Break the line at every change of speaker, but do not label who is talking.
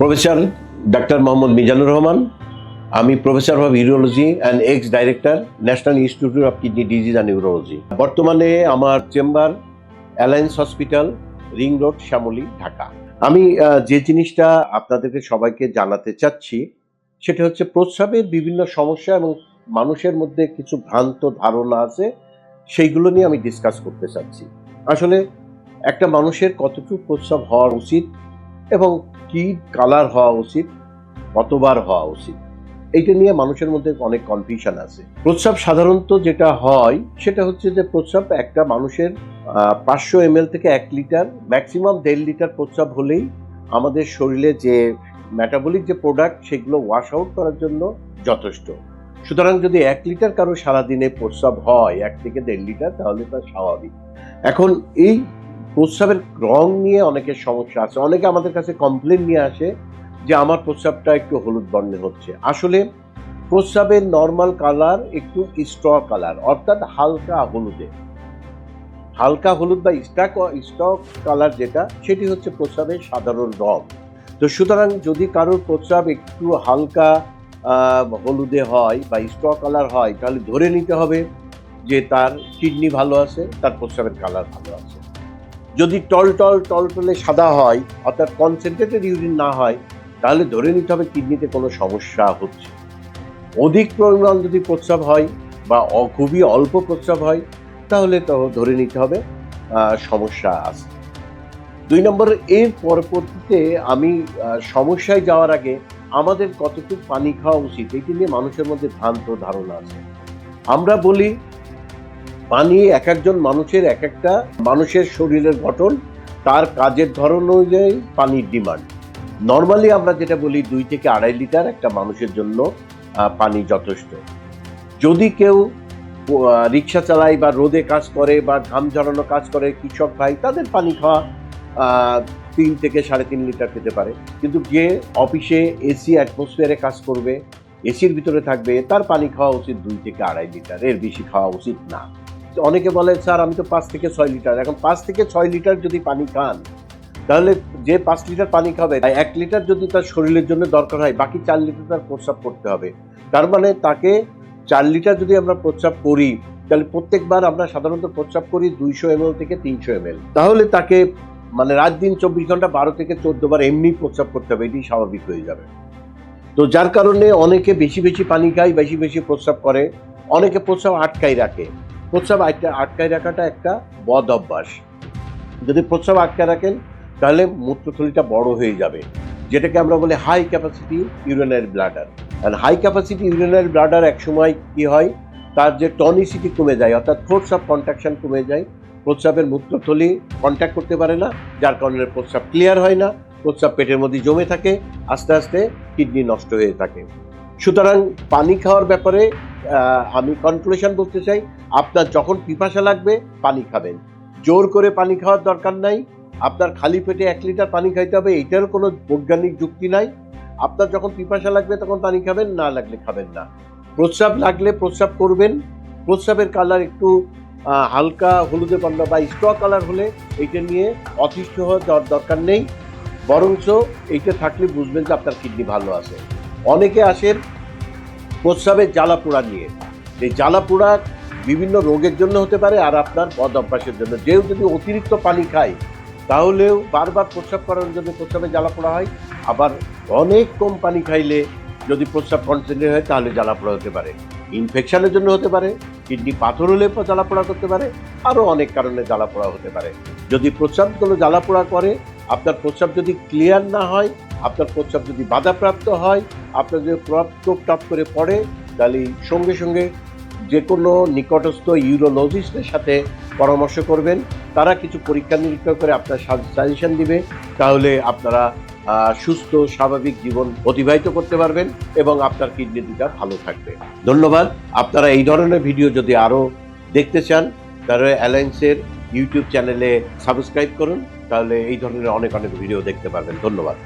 Professor doctor Mohammad Mizanur Rahman, আমি professor of urology and ex director national institute of kidney disease and urology বর্তমানে আমার chamber alliance hospital ring road Shyamoli Dhaka. আমি যে জিনিসটা আপনাদেরকে সবাইকে জানাতে চাচ্ছি, সেটা হচ্ছে প্রস্রাবের বিভিন্ন সমস্যা এবং মানুষের মধ্যে কিছু ভ্রান্ত ধারণা আছে, সেইগুলো নিয়ে আমি ডিসকাস করতে চাচ্ছি। আসলে একটা মানুষের কতটুকু প্রস্রাব হওয়া উচিত এবং কি কালার হওয়া উচিত, কতবার হওয়া উচিত, এইটা নিয়ে মানুষের মধ্যে অনেক কনফিউশন আছে। প্রস্রাব সাধারণত যেটা হয়, সেটা হচ্ছে যে প্রস্রাব একটা মানুষের পাঁচশো এম থেকে এক লিটার ম্যাক্সিমাম দেড় লিটার প্রস্রাব হলেই আমাদের শরীরে যে ম্যাটাবলিক যে প্রোডাক্ট সেগুলো ওয়াশ আউট করার জন্য যথেষ্ট। সুতরাং যদি এক লিটার কারও সারাদিনে প্রস্রাব হয়, এক থেকে দেড় লিটার তাহলে তা স্বাভাবিক। এখন এই প্রস্রাবের রং নিয়ে অনেকের সমস্যা আছে। অনেকে আমাদের কাছে কমপ্লেন নিয়ে আসে যে আমার প্রস্রাবটা একটু হলুদ বর্ণের হচ্ছে। আসলে প্রস্রাবের নর্মাল কালার একটু স্ট্র কালার অর্থাৎ হালকা হলুদে। হালকা হলুদ বা স্টাক স্টক কালার যেটা, সেটি হচ্ছে প্রস্রাবের সাধারণ রং। তো সুতরাং যদি কারোর প্রস্রাব একটু হালকা হলুদে হয় বা স্টক কালার হয়, তাহলে ধরে নিতে হবে যে তার কিডনি ভালো আছে, তার প্রস্রাবের কালার ভালো আছে। যদি টল টল টল, টলে সাদা হয়, অর্থাৎ কনসেন্ট্রেটেড ইউরিন না হয়, তাহলে ধরে নিতে হবে কিডনিতে কোনো সমস্যা হচ্ছে। অধিক পরিমাণ যদি প্রস্রাব হয় বা খুবই অল্প প্রস্রাব হয়, তাহলে তো ধরে নিতে হবে সমস্যা আছে। দুই নম্বর, এর পরবর্তীতে আমি সমস্যায় যাওয়ার আগে আমাদের কতটুকু পানি খাওয়া উচিত, এটি নিয়ে মানুষের মধ্যে ভ্রান্ত ধারণা আছে। আমরা বলি পানি এক একজন মানুষের এক একটা মানুষের শরীরের গঠন, তার কাজের ধরন অনুযায়ী পানির ডিমান্ড। নর্মালি আমরা যেটা বলি, দুই থেকে আড়াই লিটার একটা মানুষের জন্য পানি যথেষ্ট। যদি কেউ রিক্সা চালায় বা রোদে কাজ করে বা ঘাম ঝরানো কাজ করে, কৃষক ভাই, তাদের পানি খাওয়া তিন থেকে সাড়ে তিন লিটার খেতে পারে। কিন্তু যে অফিসে এসি, অ্যাটমসফিয়ারে কাজ করবে, এসির ভিতরে থাকবে, তার পানি খাওয়া উচিত দুই থেকে আড়াই লিটার, এর বেশি খাওয়া উচিত না। অনেকে বলে, স্যার, আমি তো পাঁচ থেকে ছয় লিটার। এখন পাঁচ থেকে ছয় লিটার যদি পানি খান, তাহলে যে পাঁচ লিটার পানি খাবে এক লিটার যদি তার শরীরের জন্য দরকার হয়, বাকি চার লিটার তার প্রস্রাব করতে হবে। তার মানে তাকে চার লিটার যদি আমরা প্রস্রাব করি, তাহলে প্রত্যেকবার আমরা সাধারণত প্রস্রাব করি দুইশো এম থেকে তিনশো এম তাহলে তাকে মানে রাত দিন চব্বিশ ঘণ্টা বারো থেকে বার এমনি প্রস্রাব করতে হবে এটি স্বাভাবিক হয়ে যাবে। তো যার কারণে অনেকে বেশি বেশি পানি খায়, বেশি বেশি প্রস্রাব করে, অনেকে প্রস্রাব আটকাই রাখে। প্রস্রাব আটকা- আটকায় রাখাটা একটা বদ অভ্যাস। যদি প্রস্রাব আটকায় রাখেন, তাহলে মূত্রথলিটা বড় হয়ে যাবে, যেটাকে আমরা বলি হাই ক্যাপাসিটি ইউরিনারি ব্লাডার আর হাই ক্যাপাসিটি ইউরিনারি ব্লাডার একসময় কি হয়? তার যে টনিসিটি কমে যায়, অর্থাৎ ফোর্স অফ কন্ট্রাকশন কমে যায়। প্রস্রাবের মূত্রথলি কন্ট্যাক্ট করতে পারে না, যার কারণে প্রস্রাব ক্লিয়ার হয় না, প্রস্রাব পেটের মধ্যে জমে থাকে, আস্তে আস্তে কিডনি নষ্ট হয়ে থাকে। সুতরাং পানি খাওয়ার ব্যাপারে আমি কনক্লুশন বলতে চাই, আপনার যখন পিপাসা লাগবে, পানি খাবেন। জোর করে পানি খাওয়ার দরকার নাই। আপনার খালি পেটে এক লিটার পানি খাইতে হবে এটারও কোনো বৈজ্ঞানিক যুক্তি নাই। আপনার যখন পিপাসা লাগবে, তখন পানি খাবেন, না লাগলে খাবেন না। প্রস্রাব লাগলে প্রস্রাব করবেন। প্রস্রাবের কালার একটু হালকা হলুদে বর্ণ বা স্ট্র কালার হলে এইটা নিয়ে অতিষ্ঠ হওয়ার দরকার নেই। বরঞ্চ এইটা থাকলে বুঝবেন যে আপনার কিডনি ভালো আছে। অনেকে আসেন প্রস্রাবের জ্বালা পোড়া নিয়ে। এই জ্বালা পোড়া বিভিন্ন রোগের জন্য হতে পারে আর আপনার বদ অভ্যাসের জন্য। যেও যদি অতিরিক্ত পানি খায়, তাহলেও বারবার প্রস্রাব করার জন্য প্রস্রাবে জ্বালা পোড়া হয়। আবার অনেক কম পানি খাইলে যদি প্রস্রাব কনসেন্ট্রেট হয়, তাহলে জ্বালা পোড়া হতে পারে। ইনফেকশনের জন্য হতে পারে, কিডনি পাথর হলে জ্বালা পোড়া করতে পারে, আরও অনেক কারণে জ্বালা পোড়া হতে পারে। যদি প্রস্রাবগুলো জ্বালা পোড়া করে, আপনার প্রস্রাব যদি ক্লিয়ার না হয় আপনার প্রস্রাব যদি বাধাপ্রাপ্ত হয়, আপনার যদি প্রভাব টোপ টাপ করে পড়ে, তাহলে সঙ্গে সঙ্গে যে কোনো নিকটস্থ ইউরোলজিস্টের সাথে পরামর্শ করবেন। তারা কিছু পরীক্ষা নিরীক্ষা করে আপনার সাজেশন দিবে। তাহলে আপনারা সুস্থ, স্বাভাবিক জীবন অতিবাহিত করতে পারবেন এবং আপনার কিডনি দুটা ভালো থাকবে। ধন্যবাদ। আপনারা এই ধরনের ভিডিও যদি আরও দেখতে চান, তাহলে অ্যালায়েন্সের ইউটিউব চ্যানেলে সাবস্ক্রাইব করুন। তাহলে এই ধরনের অনেক অনেক ভিডিও দেখতে পারবেন। ধন্যবাদ।